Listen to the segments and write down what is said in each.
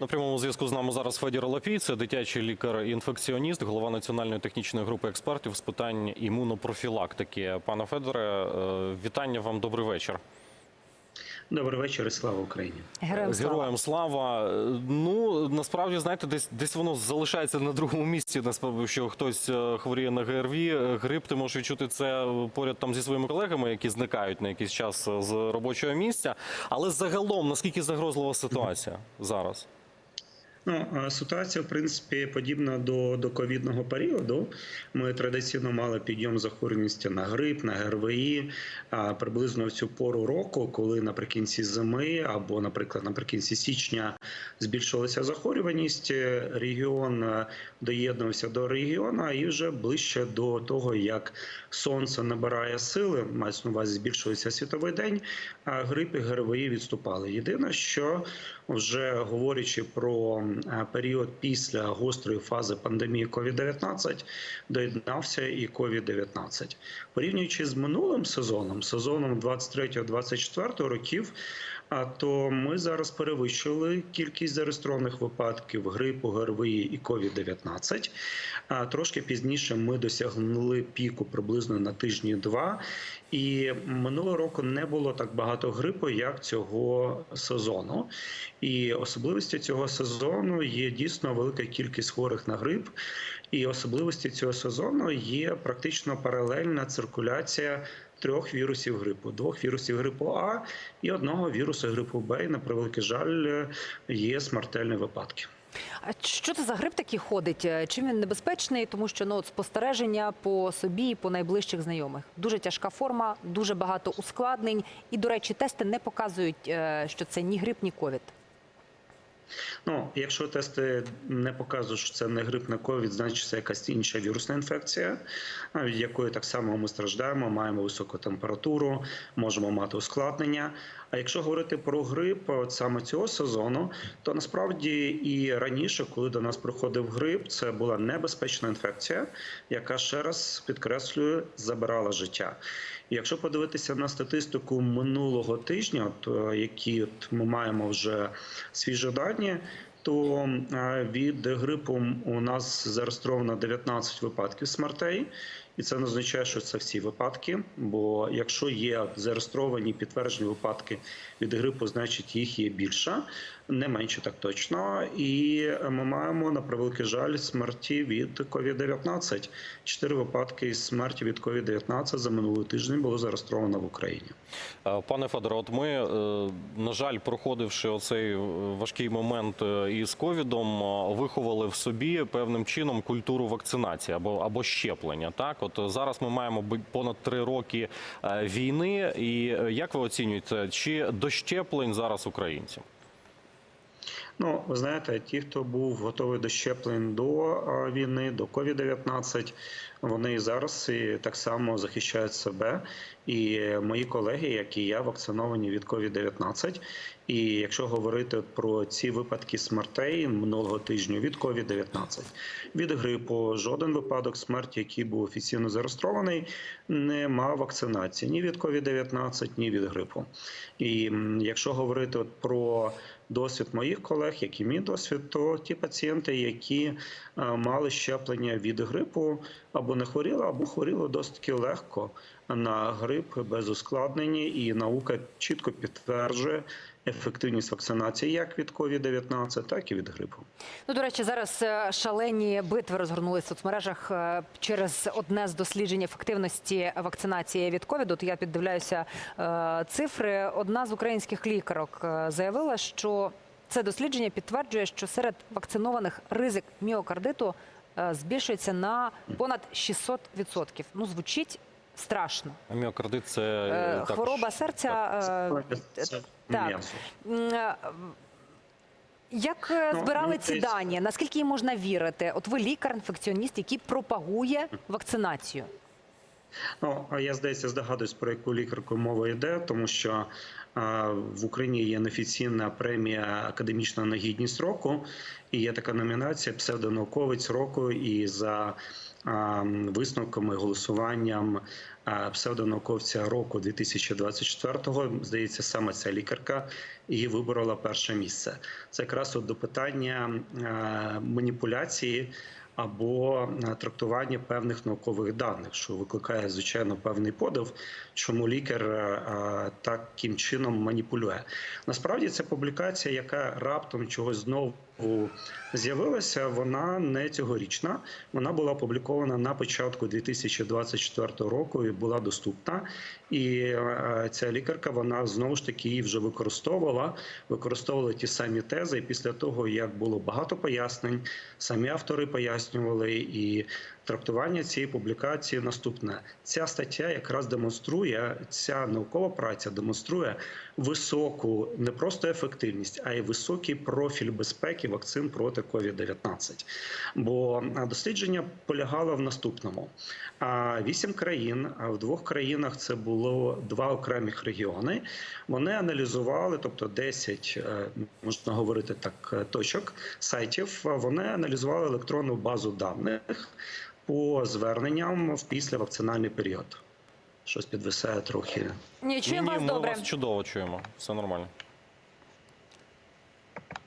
На прямому зв'язку з нами зараз Федір Лапій, це дитячий лікар-інфекціоніст, голова національної технічної групи експертів з питань імунопрофілактики. Пане Федоре, е, вітання вам. Добрий вечір. Добрий вечір і слава Україні. Героям слава. Героям слава. Е, Ну насправді знаєте, десь десь воно залишається на другому місці. Насправді, що хтось е, хворіє на ГРВІ, грип. Ти можеш відчути це поряд там зі своїми колегами, які зникають на якийсь час з робочого місця. Але загалом наскільки загрозлива ситуація зараз? Ну ситуація в принципі подібна до, до ковідного періоду. Ми традиційно мали підйом захворюваності на грип, на ГРВІ приблизно в цю пору року, коли наприкінці зими або, наприклад, наприкінці січня збільшилася захворюваність. е, Регіон е, доєднувався до регіону, і вже ближче до того, як сонце набирає сили, мається на увазі збільшується світовий день. А грип і ГРВІ відступали. Єдине, що вже говорячи про період після гострої фази пандемії COVID-19, доєднався і COVID-19. Порівнюючи з минулим сезоном, сезоном 23-24 років, то ми зараз перевищили кількість зареєстрованих випадків грипу, ГРВІ і COVID-19. А трошки пізніше ми досягнули піку приблизно на тижні два. І минулого року не було так багато грипу, як цього сезону. І особливістю цього сезону є дійсно велика кількість хворих на грип. І особливості цього сезону є практично паралельна циркуляція трьох вірусів грипу: двох вірусів грипу А і одного вірусу грипу Б. І, на превеликий жаль, є смертельні випадки. А що це за грип такий ходить? Е, Чим він небезпечний? Тому що ну от спостереження по собі по найближчих знайомих. Дуже тяжка форма, дуже багато ускладнень. І, до речі, тести не показують, е, що це ні грип, ні ковід. Ну, якщо тести не показують, що це не грип, не ковід, значить це якась інша вірусна інфекція, від якої так само ми страждаємо, маємо високу температуру, можемо мати ускладнення. А якщо говорити про грип от саме цього сезону, то насправді і раніше, коли до нас приходив грип, це була небезпечна інфекція, яка ще раз підкреслюю, забирала життя. І якщо подивитися на статистику минулого тижня, е, які от ми маємо вже свіжі дані, то е, від грипу у нас зареєстровано 19 випадків смертей, і це не означає, що це всі випадки. Бо якщо є зареєстровані підтверджені випадки від грипу, значить їх є більше, не менше так точно. І ми маємо на превеликий жаль смерті від COVID-19. Чотири випадки смерті від COVID-19 за минулий тиждень було зареєстровано в Україні. Е, Пане Федоре, от ми, е, на жаль, проходивши оцей е, важкий момент із ковідом, виховали в собі певним чином культуру вакцинації або або щеплення. Так, от е, зараз ми маємо понад три роки е, війни. І е, як ви оцінюєте, чи до щеплень зараз українців? Ну, ви знаєте, ті, хто був готовий до щеплень до війни, до COVID-19, вони і зараз і так само захищають себе. І мої колеги, як і я, вакциновані від COVID-19. І якщо говорити про ці випадки смертей минулого тижня від COVID-19, від грипу, жоден випадок смерті, який був офіційно зареєстрований, не мав вакцинації ні від COVID-19, ні від грипу. І якщо говорити от про досвід моїх колег, як і мій досвід, то ті пацієнти, які е, мали щеплення від грипу, або не хворіли, або хворіли досить легко на грип без ускладнень, і наука чітко підтверджує ефективність вакцинації як від COVID-19, так і від грипу. Ну, до речі, зараз е, шалені битви розгорнулися в соцмережах е, через одне з досліджень ефективності вакцинації від ковіду. Я піддивляюся е, цифри. Одна з українських лікарок заявила, що це дослідження підтверджує, що серед вакцинованих ризик міокардиту збільшується на понад 600%. Ну, звучить страшно. А Міокардит це Е, е, також- Хвороба серця. Це так. е, Як Ну, збирали ці дані? Наскільки їм можна вірити? От ви лікар-інфекціоніст, який пропагує вакцинацію. Ну, а я здається, здогадуюсь, про яку лікарку мова йде, тому що а, в Україні є неофіційна премія Академічна нагідність року, і є така номінація Псевдонауковець року. І за висновками голосуванням псевдонауковця року 2024-го. Здається, саме ця лікарка і виборола перше місце. Це якраз от до питання маніпуляції або трактування певних наукових даних, що викликає звичайно певний подив, чому лікар таким чином маніпулює. Насправді це публікація, яка раптом чогось знову з'явилася. Вона не цьогорічна. Вона була опублікована на початку 2024 року і була доступна. І е, ця лікарка вона знову ж таки її вже використовувала, використовувала ті самі тези. І після того, як було багато пояснень, самі автори пояснювали і. Трактування цієї публікації наступне. Ця стаття якраз демонструє, ця наукова праця демонструє високу не просто ефективність, а й високий профіль безпеки вакцин проти COVID-19. Бо дослідження полягало в наступному: вісім країн, а в двох країнах це було два окремих регіони. Вони аналізували, тобто 10, е, можна говорити так, е, точок сайтів. Вони аналізували електронну базу даних по зверненням в післявакцинальний період. Щось підвисає трохи. Ні, чуємо вас ми добре. вас чудово чуємо. Все нормально.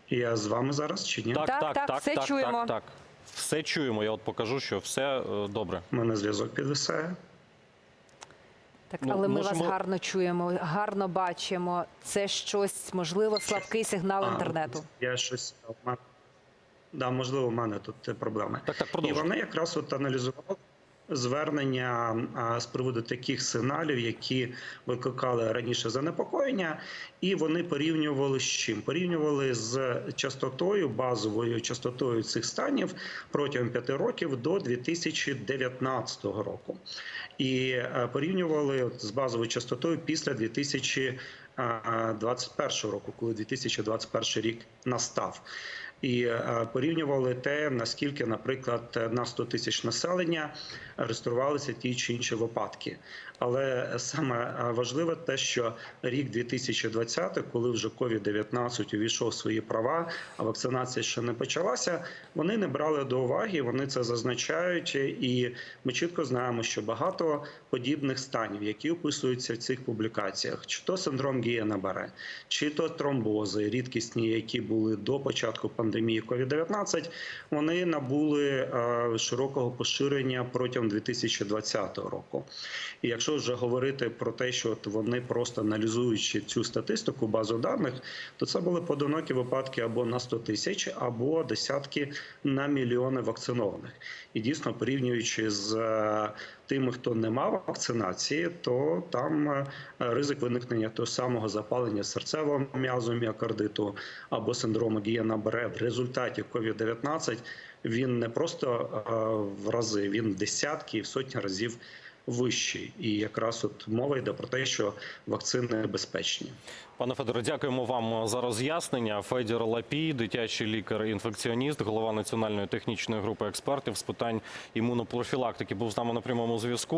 Я з вами зараз чи ні? Так, так, все так, чуємо. Так, так. Все чуємо. Я от покажу, що все е, добре. У мене зв'язок підвисає. Так, Ну, але ми можемо- вас гарно чуємо, гарно бачимо. Це щось, можливо, слабкий сигнал А, інтернету. Я щось в мене- да, можливо, у мене тут е, проблеми. Так, так, І вони якраз от аналізували звернення з приводу таких сигналів, які викликали раніше занепокоєння, і вони порівнювали з чим? Порівнювали з частотою, базовою частотою цих станів протягом п'яти років до 2019 року. І порівнювали з базовою частотою після 2021 року, коли 2021 рік настав. І е, порівнювали те, наскільки, наприклад, на 100 тисяч населення реєструвалися ті чи інші випадки. Але саме е, важливе те, що рік 2020, коли вже COVID-19 увійшов в свої права, а вакцинація ще не почалася, вони не брали до уваги, вони це зазначають, і ми чітко знаємо, що багато подібних станів, які описуються в цих публікаціях, чи то синдром Гієна-Баре, чи то тромбози, рідкісні, які були до початку пандемії COVID-19, вони набули е, широкого поширення протягом 2020 року. І якщо вже говорити про те, що от вони просто аналізуючи цю статистику, базу даних, то це були поодинокі випадки або на 100 тисяч, або десятки на мільйони вакцинованих. І дійсно, порівнюючи з е, тими, хто не мав вакцинації, то там е, ризик виникнення того самого запалення серцевого м'язу, міокардиту або синдрому Гієна-Баре в результаті COVID-19 він не просто е, в рази, він десятки і в сотні разів вищий. І якраз от мова йде про те, що вакцини безпечні. Пане Федоре, дякуємо вам за роз'яснення. Федір Лапій, дитячий лікар-інфекціоніст, голова національної технічної групи експертів з питань імунопрофілактики, був з нами на прямому зв'язку.